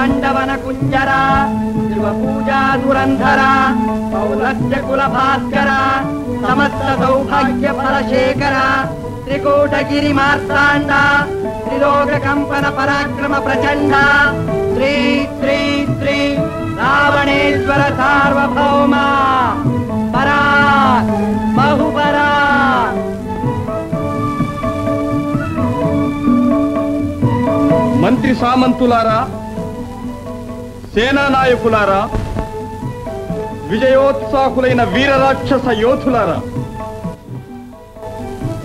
కోదండవన కుంజర శివ పూజా దురంధర పౌలస్య కుల భాస్కర సమస్త సౌభాగ్య ఫలశేఖర త్రికూటగిరి మార్తాండ త్రిలోక కంపన పరాక్రమ ప్రచండ శ్రీ శ్రీ శ్రీ రావణేశ్వర సార్వభౌమ పరా బహుపరా మంత్రి సామంతులారా సేనా నాయకులారా విజయోత్సాహులైన వీర రాక్షస యోధులారా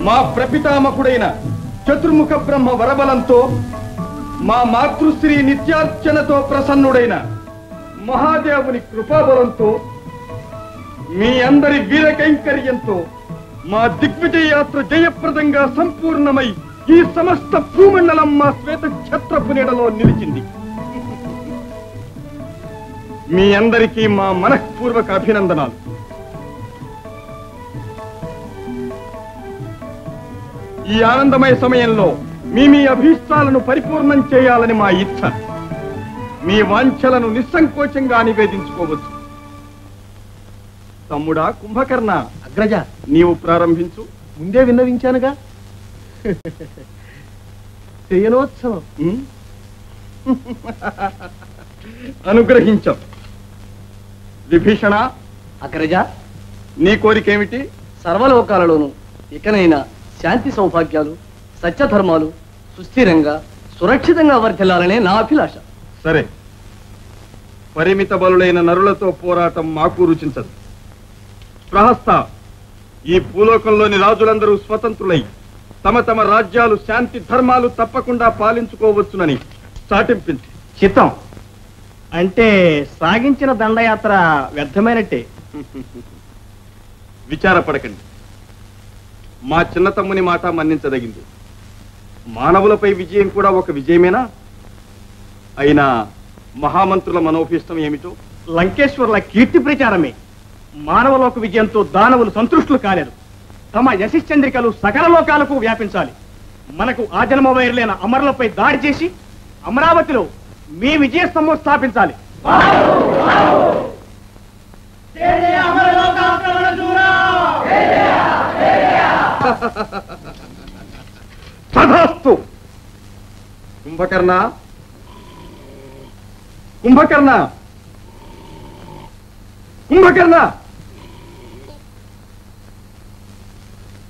మా ప్రపితామకుడైన చతుర్ముఖ బ్రహ్మ వరబలంతో మా మాతృశ్రీ నిత్యార్చనతో ప్రసన్నుడైన మహాదేవుని కృపాబలంతో మీ అందరి వీర కైంకర్యంతో మా దిగ్విజయ యాత్ర జయప్రదంగా సంపూర్ణమై ఈ సమస్త భూమండలం మా శ్వేత ఛత్రపు నీడలో నిలిచింది. మీ అందరికీ మా మనఃపూర్వక అభినందనాలు. ఈ ఆనందమయ సమయంలో మీ మీ అభీష్టాలను పరిపూర్ణం చేయాలని మా ఇచ్చ. మీ వాంఛలను నిస్సంకోచంగా నివేదించుకోవచ్చు. తమ్ముడా కుంభకర్ణ అగ్రజ. నీవు ప్రారంభించు. ముందే విన్నవించానుగా. శయనోత్సవం ఉం? అనుగ్రహించాం. విభీషణ అగ్రజ నీ కోరికేమిటి? సర్వలోకాలలోనూ ఇకనైనా శాంతి సౌభాగ్యాలు సత్యధర్మాలు సుస్థిరంగా సురక్షితంగా వర్ధిల్లాలనే నా అభిలాష. సరే. పరిమిత బలులైన నరులతో పోరాటం మాకు రుచించదు. ప్రహస్త ఈ భూలోకంలోని రాజులందరూ స్వతంత్రులై తమ తమ రాజ్యాలు శాంతి ధర్మాలు తప్పకుండా పాలించుకోవచ్చునని చాటింపించి. చిత్తం. అంటే సాగించిన దండయాత్ర వ్యర్థమైనట్టే. విచారపడకండి. మా చిన్న తమ్ముని మాట మన్నించదగింది. మానవులపై విజయం కూడా ఒక విజయమేనా? అయినా మహామంత్రుల మనోభీష్టం ఏమిటో? లంకేశ్వర్ల కీర్తి ప్రచారమే. మానవలోక విజయంతో దానవులు సంతృష్టులు కాలేరు. తమ యశశ్చంద్రికలు సకల లోకాలకు వ్యాపించాలి. మనకు ఆ జన్మ వైరులైన అమరులపై దాడి చేసి అమరావతిలో మీ విజయ స్తంభం స్థాపించాలి. తథాస్తు. కుంభకర్ణ. కుంభకర్ణ. కుంభకర్ణ.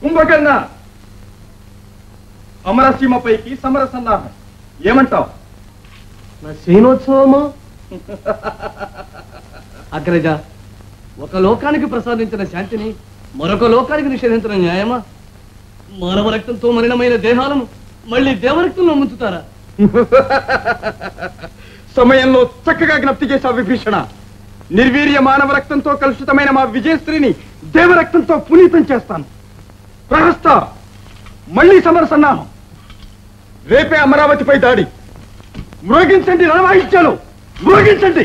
కుంభకర్ణ. అమరసీమపైకి సమర సన్నాహం ఏమంటావు? నా అగ్రజ ఒక లోకానికి ప్రసాదించిన శాంతిని మరొక లోకానికి నిషేధించిన న్యాయమా? మానవ రక్తంతో మలినమైన దేహాలను మళ్ళీ దేవరక్తంలో ముంచుతారా? సమయంలో చక్కగా జ్ఞప్తి చేశా విభీషణ. నిర్వీర్య మానవ రక్తంతో కలుషితమైన మా విజయశ్రీని దేవరక్తంతో పునీతం చేస్తాను. ప్రహస్త మళ్ళీ సమర సన్నాహం రేపే అమరావతిపై దాడి. మ్రోగించండి రణవాయిద్యాలు మ్రోగించండి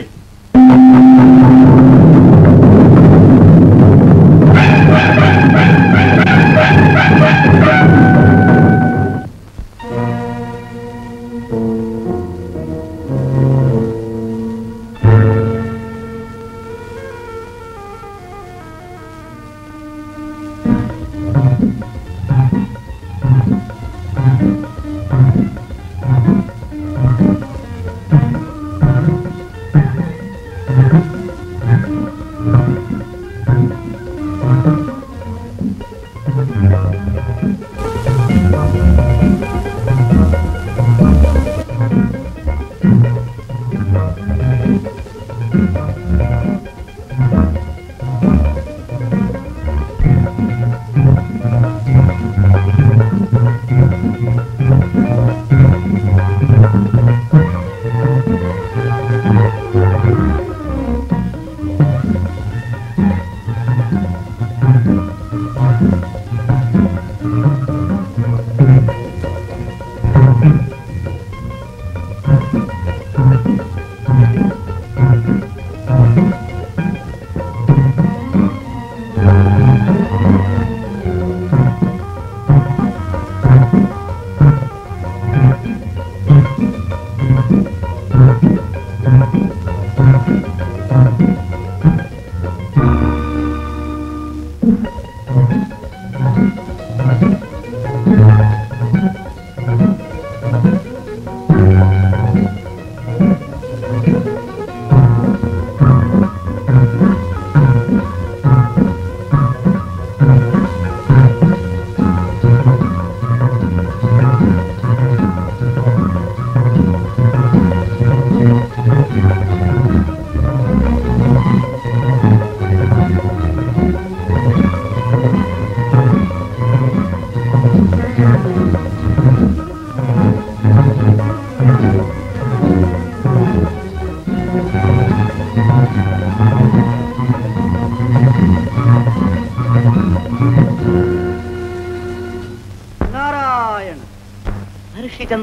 నారాయణ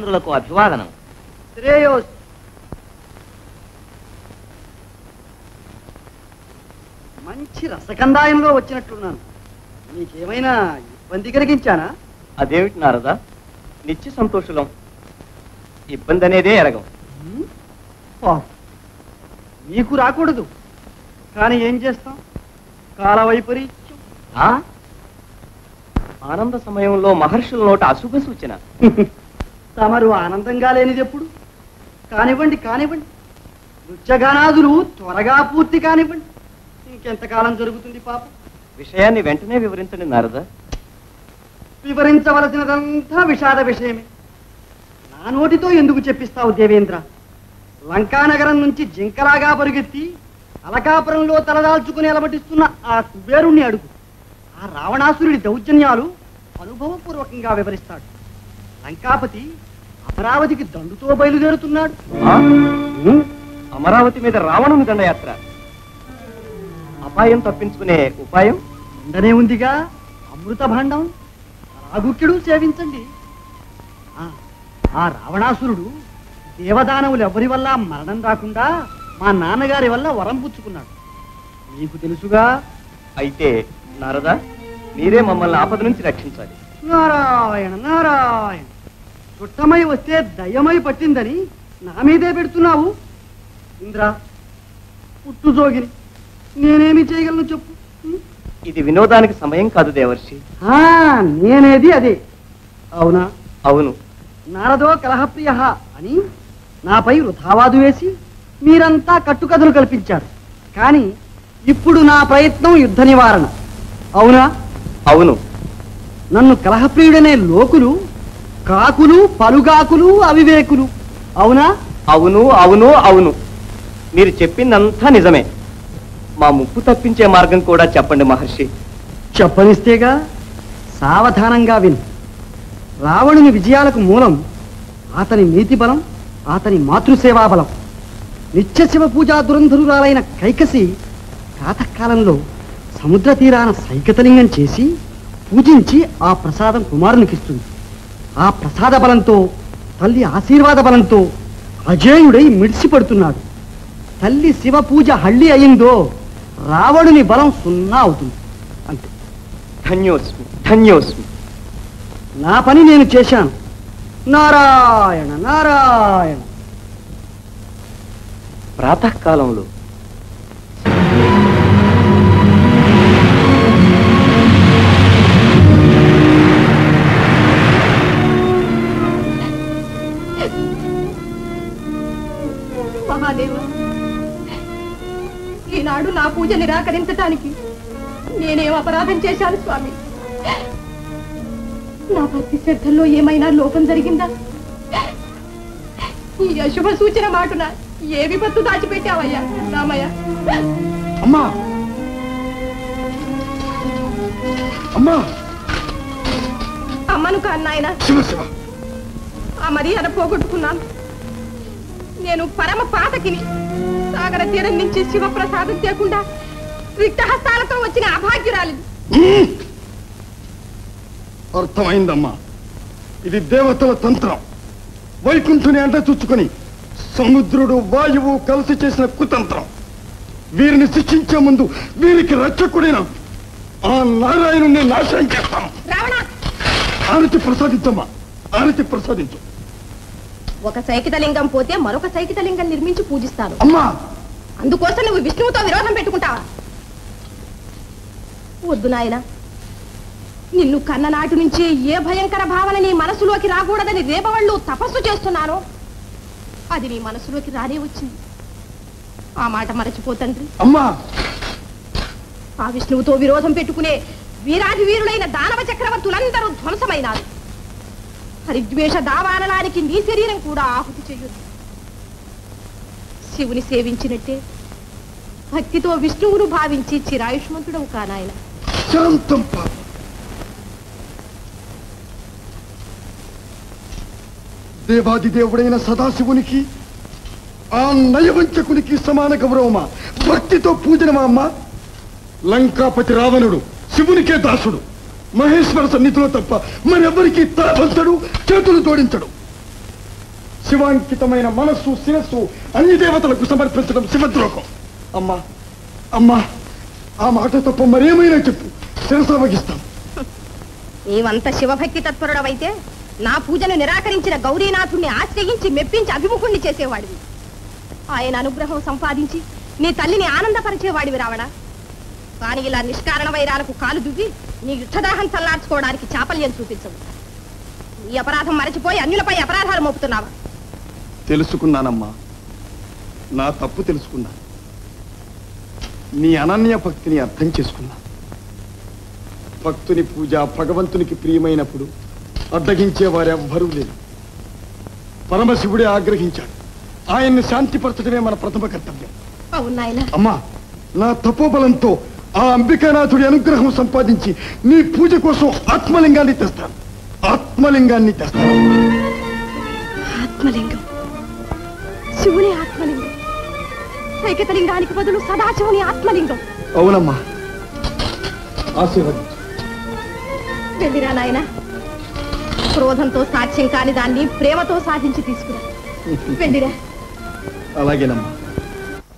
హర్షచంద్రులకు అభివాదనం. శ్రేయోస్. మంచి రసకందాయంలో వచ్చినట్లున్నాను. నీకేమైనా ఇబ్బంది కలిగించానా? అదేమిటి నారదా? నిత్య సంతోషులం. ఇబ్బంది అనేదే ఎరగం. నీకు రాకూడదు. కానీ ఏం చేస్తాం? కాల వైపరీత్యం? ఆనంద సమయంలో మహర్షుల నోట అశుభ సూచన. తమరు ఆనందంగా లేనిది ఎప్పుడు కానివ్వండి కానివ్వండి. నృత్యగానాదులు త్వరగా పూర్తి కానివ్వండి. ఇంకెంతకాలం జరుగుతుంది పాపం? విషయాన్ని వెంటనే వివరించండి నారదా. వివరించవలసినదంతా విషాద విషయమే. నా నోటితో ఎందుకు చెప్పిస్తావు దేవేంద్ర? లంకానగరం నుంచి జింకలాగా పరుగెత్తి అలకాపురంలో తలదాల్చుకుని అలమటిస్తున్న ఆ కుబేరుణ్ణి అడుగు. ఆ రావణాసురుడి దౌర్జన్యాలు అనుభవపూర్వకంగా వివరిస్తాడు. లంకాపతి అమరావతికి దండుతో బయలుదేరుతున్నాడు? అమరావతి మీద రావణుని దండయాత్ర. అపాయం తప్పించుకునే ఉపాయం? ఉండనే ఉందిగా అమృత భాండం. రాగుక్యుడు సేవించండి. ఆ, ఆ రావణాసురుడు దేవదానవులు ఎవరి వల్ల మరణం రాకుండా మా నాన్నగారి వల్ల వరం పుచ్చుకున్నాడు. మీకు తెలుసుగా? అయితే నారదా మీరే మమ్మల్ని ఆపద నుంచి రక్షించాలి. నారాయణ నారాయణ. చుట్టమై వస్తే దయ్యమై పట్టిందని నా మీదే పెడుతున్నావు? ఇంద్ర పుట్టు జోగిని నేనేమి చేయగలను చెప్పు? ఇది వినోదానికి సమయం కాదు దేవర్షి. నేనేది అదే. అవునా? అవును. నారదో కలహప్రియ అని నాపై వృథావాదు వేసి మీరంతా కట్టుకథలు కల్పించారు. కానీ ఇప్పుడు నా ప్రయత్నం యుద్ధ నివారణ. అవునా? అవును. నన్ను కలహప్రియుడనే లోకులు కాకులు పలుగాకులు అవివేకులు. అవునా? అవును అవును అవును. మీరు చెప్పిందంతా నిజమే. మా ముప్పు తప్పించే మార్గం కూడా చెప్పండి మహర్షి. చెప్పనిస్తేగా సావధానంగా విను. రావణుని విజయాలకు మూలం అతని నీతి బలం అతని మాతృసేవా బలం నిత్య శివ పూజా దురంధరురాలైన కైకసి ప్రాతకాలంలో సముద్ర తీరాన సైకతలింగం చేసి పూజించి ఆ ప్రసాదం కుమారునికిస్తుంది. ఆ ప్రసాద బలంతో తల్లి ఆశీర్వాద బలంతో అజేయుడై మిడిసిపడుతున్నాడు. తల్లి శివ పూజ హళ్ళి అయిందో రావణుని బలం సున్నా అవుతుంది. అంతే. ధన్యోస్మి ధన్యోస్మి. నా పని నేను చేశాను. నారాయణ నారాయణ. ప్రాతకాలంలో నిరాకరించటానికి నేనేం అపరాధం చేశాను స్వామి? నా భక్తి శ్రద్ధల్లో ఏమైనా లోపం జరిగిందా? ఈ అశుభ సూచన మాటున ఏ విపత్తు దాచిపెట్టావయ్యా రామయ్య? అమ్మా! అమ్మా! అమ్మను కాన్నాయన ఆ మర్యాద పోగొట్టుకున్నాను. నేను పరమ పాతకిని సాగర తీరం నుంచి శివప్రసాదం తేకుండా రిక్తహస్తాలతో వచ్చిన అభాగ్యురాలిది అర్థమైందమ్మా. ఇది దేవతల తంత్రం. వైకుంఠుని అంట చుచ్చుకొని సముద్రుడు వాయువు కలిసి చేసిన కుతంత్రం. వీరిని శిక్షించే ముందు వీరికి రక్షకుడైన ఆ నారాయణుణ్ణి నాశనం చేస్తాను రావణ! ఆనతి ప్రసాదించమ్మా. ఆనతి ప్రసాదించు. ఒక సైకితలింగం పోతే మరొక సైకితలింగం నిర్మించి పూజిస్తాను. అమ్మా! అందుకోసం నువ్వు విష్ణువుతో విరోధం పెట్టుకుంటావా? వద్దు నాయన. నిన్ను కన్ననాటి నుంచి ఏ భయంకర భావన నీ మనసులోకి రాకూడదని రేపవళ్ళు తపస్సు చేస్తున్నానో అది నీ మనసులోకి రానే వచ్చింది. ఆ మాట మరచిపోతండ్రి అమ్మా! ఆ విష్ణువుతో విరోధం పెట్టుకునే వీరాధి వీరులైన దానవ చక్రవర్తులందరూ ధ్వంసమైనారు. హరిద్వేష దావానలానికి నీ శరీరం కూడా ఆహుతి చెయ్యొద్దు శివుని సేవించినట్టే భక్తితో విష్ణువును భావించి చిరాయుష్మంతుడవు కానాయన శాంతం పాప దేవాది దేవుడైన సదాశివునికి ఆ నయవంచకునికి సమాన గౌరవమా? భక్తితో పూజనమా అమ్మ? లంకాపతి రావణుడు శివునికే దాసుడు. మహేశ్వర సన్నిధిలో తప్ప మరెవరికి తలవంచడు చేతులు జోడించడు. శివాంకితమైన మనస్సు శిరస్సు అన్ని దేవతలకు సమర్పించడం శివద్రోహం. అమ్మా అమ్మా ఆ మాట తప్ప మరేమైనా చెప్పు. శిరస వహిస్తాం నీవంత శివభక్తి తత్పరుడవైతే నా పూజను నిరాకరించిన గౌరీనాథుణ్ణి ఆశ్రయించి మెప్పించి అభిముఖుణ్ణి చేసేవాడివి. ఆయన అనుగ్రహం సంపాదించి నీ తల్లిని ఆనందపరిచేవాడివి రావణ. కానీ ఇలా నిష్కారణ వైరాలకు కాలు దువ్వి నీ యుద్ధదాహం చల్లార్చుకోవడానికి చాపల్యం చూపించవు. నీ అపరాధం మరచిపోయి అన్యులపై అపరాధాలు మోపుతున్నావా? తెలుసుకున్నానమ్మా. నా తప్పు తెలుసుకున్నా నీ అనన్య భక్తిని అర్థం చేసుకున్నా. భక్తుని పూజ భగవంతునికి ప్రియమైనప్పుడు అడ్డగించే వారెవ్వరూ లేరు. పరమశివుడే ఆగ్రహించాడు. ఆయన్ని శాంతిపరచడమే మన ప్రథమ కర్తవ్యం. అమ్మా నా తపోబలంతో ఆ అంబికానాథుడి అనుగ్రహం సంపాదించి నీ పూజ కోసం ఆత్మలింగాన్ని తెస్తాను. ఆత్మలింగాన్ని తెస్తాను. ఆత్మలింగం. శివుని ఆత్మలింగం. ఐకతలింగానికి బదులు సదాశివుని ఆత్మలింగం. అవునమ్మా. ఆశీర్వదించు. వెళ్ళిరా నాయన. క్రోధంతో సాధ్యం కాని దాన్ని ప్రేమతో సాధించి తీసుకురా. వెళ్ళిరా. అలాగేనమ్మా.